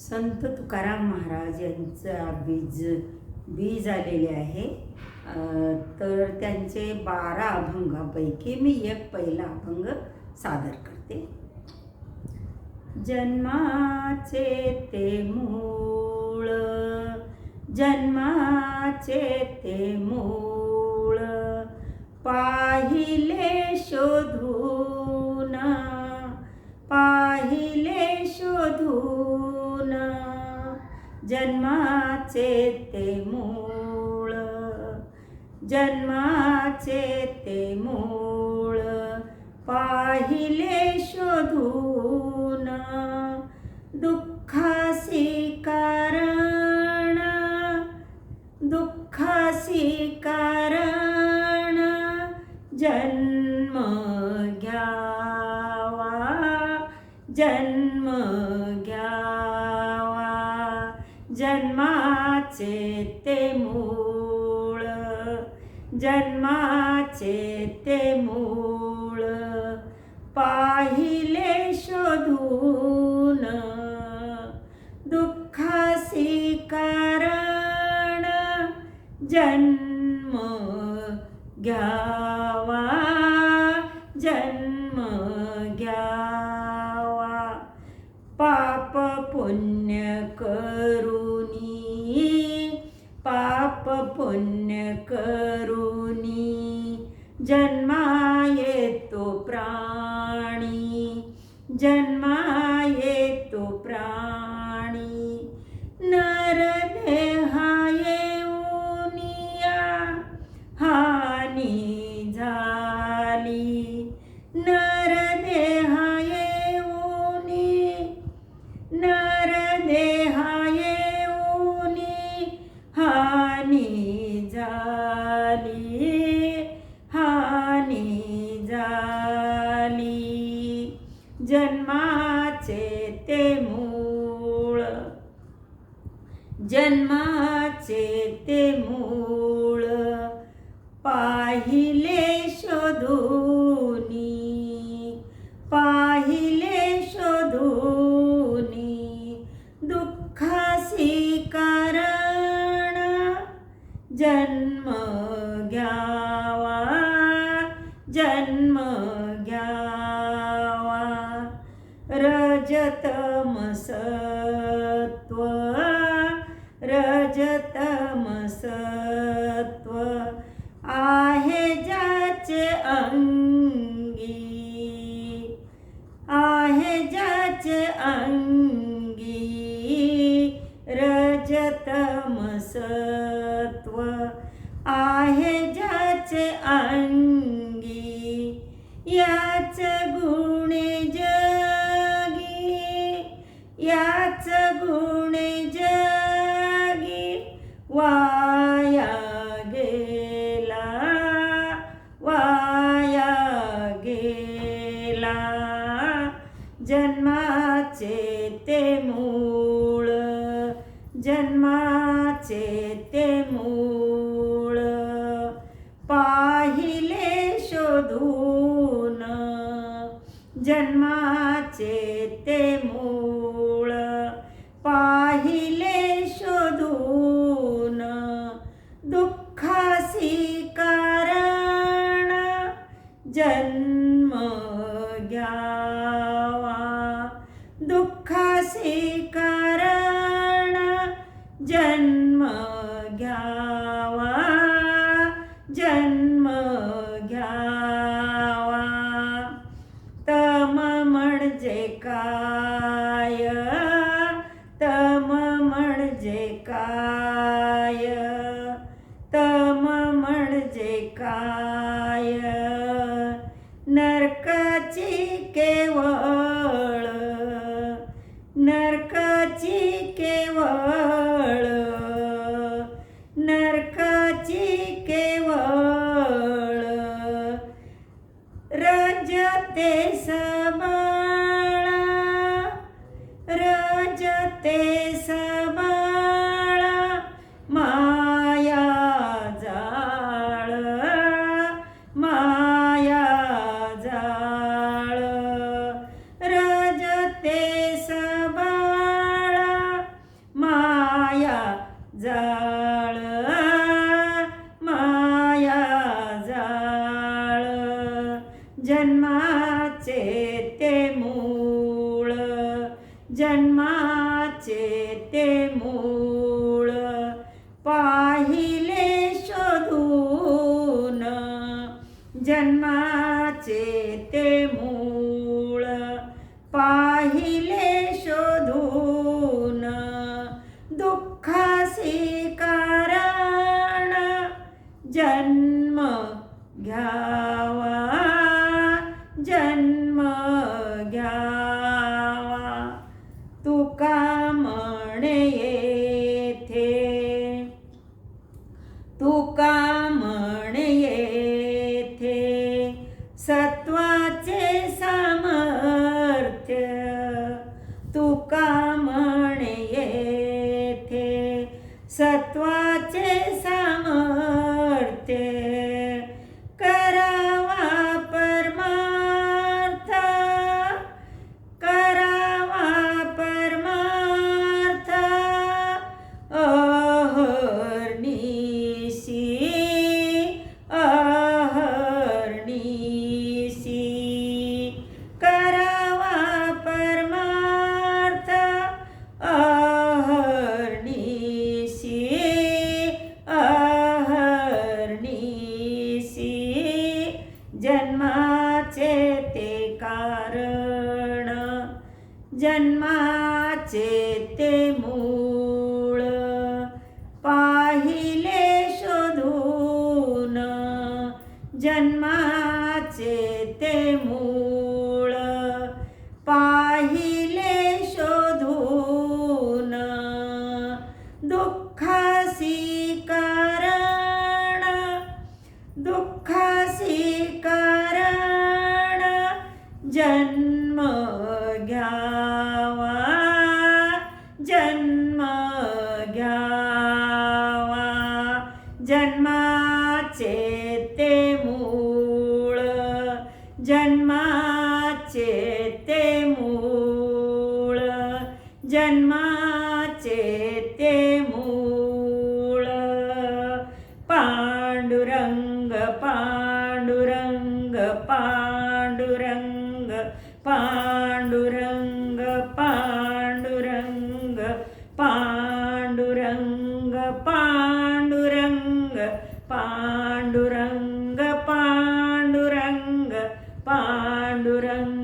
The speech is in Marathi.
संत तुकाराम महाराज यांचा बीज बीज आलेले आहे. तर त्यांचे बारा अभंगापैकी मी एक पहिला अभंग सादर करते. जन्माचे ते मूळ जन्माचे ते मूळ पाहिले शोधून पाहिले शोधू जन्माचे ते मूळ. जन्माचे ते मूळ. पाहिले शोधू जन्माचे ते मूळ. जन्माचे ते मूळ. पाहिले शोधून. दुःखासी कारण जन्म घ्या. जन्मा जन्माचे ते मूळ पाहिले शोधूनी पाहिले शोधूनी दुःखासी कारण जन्म रजतमसत्व आहे ज्याचे अंगी. आहे ज्याचे अंगी रजतमसत्व. आहे ज्याचे अंगी याच गुणे जगी. याच गुण वाया गेला वाया गेला. जन्माचे ते मूळ जन्माचे ते मूळ. पाहिले शोधून जन्माचे ते मूळ. घ्यावा जन्म घ्यावा. तम म्हणजे काय? तम म्हणजे काय? तम म्हणजे काय? で जन्माचे ते मूळ पाहिले शोधून. दुःखासी कारण जन्म घ्यावा. 7, जन्माचे ते कारण. जन्माचे ते जन्म घ्यावा. जन्म घ्यावा. जन्माचे ते मूळ. जन्माचे ते मूळ. जन्माचे ते मूळ. पांडुरंग पांडुरंग पांडुरंग. पांडुरंग पांडुरंग पांडुरंग पांडुरंग पांडुरंग पांडुरंग पांडुरंग